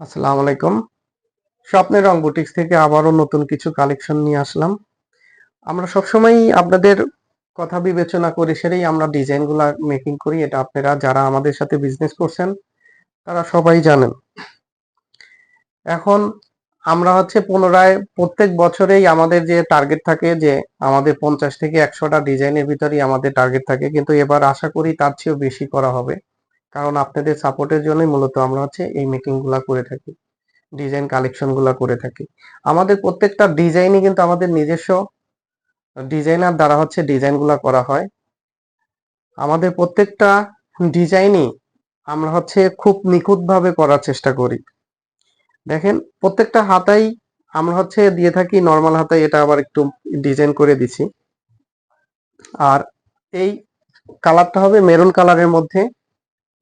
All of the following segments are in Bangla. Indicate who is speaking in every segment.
Speaker 1: আসসালামু আলাইকুম। স্বপ্নের রং বুটিক্স থেকে আবারও নতুন কিছু কালেকশন নিয়ে আসলাম। আমরা সবসময়ই আপনাদের কথা বিবেচনা করে সেরেই আমরা ডিজাইনগুলো মেকিং করি। এটা আপনারা যারা আমাদের সাথে বিজনেস করছেন, তারা সবাই জানেন। এখন আমরা হচ্ছে পুনরায় প্রত্যেক বছরেই আমাদের যে টার্গেট থাকে যে আমাদের পঞ্চাশ থেকে একশোটা ডিজাইনের ভিতরেই আমাদের টার্গেট থাকে। কিন্তু এবার আশা করি তার চেয়েও বেশি করা হবে। কারণ আপনাদের সাপোর্টের জন্যই মূলত আমরা হচ্ছে এই মেকিংগুলা করে থাকি ডিজাইন কালেকশনগুলা করে থাকি। আমাদের প্রত্যেকটা ডিজাইনই কিন্তু আমাদের নিজস্ব ডিজাইনার দ্বারা হচ্ছে ডিজাইনগুলা করা হয়। আমাদের প্রত্যেকটা ডিজাইনই আমরা হচ্ছে খুব নিখুঁত ভাবে করার চেষ্টা করি। দেখেন, প্রত্যেকটা হাতাই আমরা হচ্ছে দিয়ে থাকি নর্মাল হাতাই এটা আবার একটু ডিজাইন করে দিছি। আর এই কালারটা হবে মেরুন কালারের মধ্যে।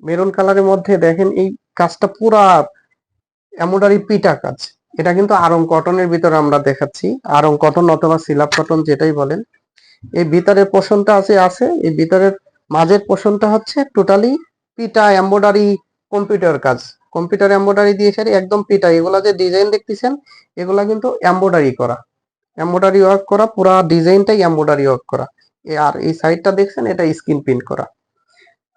Speaker 1: মেরুন কালারের মধ্যে দেখেন এই কাজটা পুরা এমব্রয়ডারি পিটা কাজ এটা কিন্তু আরং কটনের ভিতরে আমরা দেখাচ্ছি। আরং কটন অথবা সিলাপ কটন যেটাই বলেন। এই ভিতরের পোষণটা আছে আছে, এই ভিতরের মাঝের পোষণটা হচ্ছে টোটালি পিটা এমব্রয়ডারি কম্পিউটার কাজ। কম্পিউটার এমব্রয়ডারি দিয়ে সারি একদম পিটা। এগুলা যে ডিজাইন দেখতেছেন, এগুলা কিন্তু এমব্রয়ডারি করা। এমব্রয়ডারি ওয়ার্ক করা, পুরা ডিজাইনটাই এমব্রয়ডারি ওয়ার্ক করা। আর এই সাইডটা দেখছেন, এটা স্ক্রিন প্রিন্ট করা।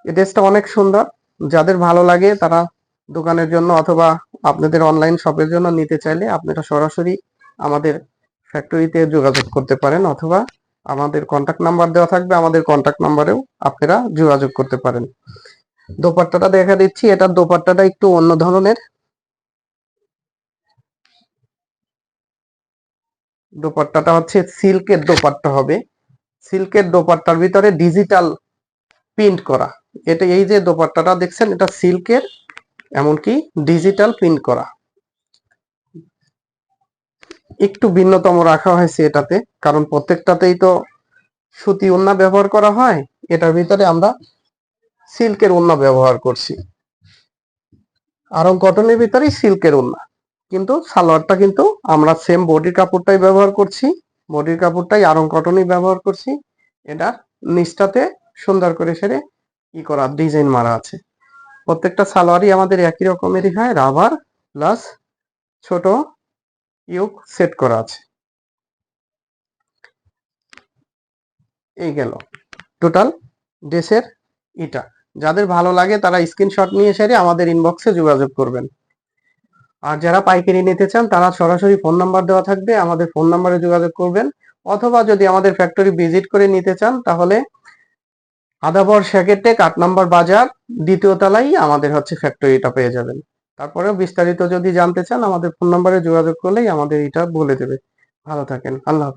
Speaker 1: এই ড্রেসটা অনেক সুন্দর। যাদের ভালো লাগে তারা দোকানের জন্য অথবা আপনাদের অনলাইন শপের জন্য নিতে চাইলে আপনারা সরাসরি আমাদের ফ্যাক্টরিতে যোগাযোগ করতে পারেন অথবা আমাদের কন্টাক্ট নাম্বার দেওয়া থাকবে, আমাদের কন্টাক্ট নাম্বারেও আপনারা যোগাযোগ করতে পারেন। দোপাট্টাটা দেখা দিচ্ছি এটার দোপাট্টাটা একটু অন্য ধরনের। দোপাট্টাটা হচ্ছে সিল্কের দোপাট্টা হবে। সিল্কের দোপাট্টার ভিতরে ডিজিটাল প্রিন্ট করা। এটা এই যে দোপাট্টাটা দেখছেন, এটা সিল্কের, এমনকি ডিজিটাল প্রিন্ট করা। একটু ভিন্নতম রাখা হয়েছে এটাতে, কারণ প্রত্যেকটাতেই তো সুতি ওন্না ব্যবহার করা হয়, এটার ভিতরে আমরা সিল্কের ওন্না ব্যবহার করছি। আরং কটনের ভিতরেই সিল্কের ওন্না কিন্তু সালোয়ারটা কিন্তু আমরা সেম বডির কাপড়টাই ব্যবহার করছি, বডির কাপড়টাই আরং কটনই ব্যবহার করছি। এটা নিচটাতে সুন্দর করে সেরে ই করা ডিজাইন মারা আছে। প্রত্যেকটা সালোয়ারই আমাদের একই রকমেরই হয় রাবার প্লাস ছোট ইউক সেট করা আছে। এই গেল। টোটাল ড্রেসের ইটা যাদের ভালো লাগে তারা স্ক্রিনশট নিয়ে সেরে আমাদের ইনবক্সে যোগাযোগ করবেন। আর যারা পাইকারি নিতে চান তারা সরাসরি ফোন নাম্বার দেওয়া থাকবে, আমাদের ফোন নাম্বারে যোগাযোগ করবেন। অথবা যদি আমাদের ফ্যাক্টরি ভিজিট করে নিতে চান তাহলে আদাবর শেকেটেক আট নম্বর বাজার দ্বিতীয় তলায় আমাদের হচ্ছে ফ্যাক্টরিটা পেয়ে যাবেন তারপরেও বিস্তারিত যদি জানতে চান, আমাদের ফোন নম্বরে যোগাযোগ করলেই আমাদের এটা বলে দেবে ভালো থাকেন, আল্লাহ।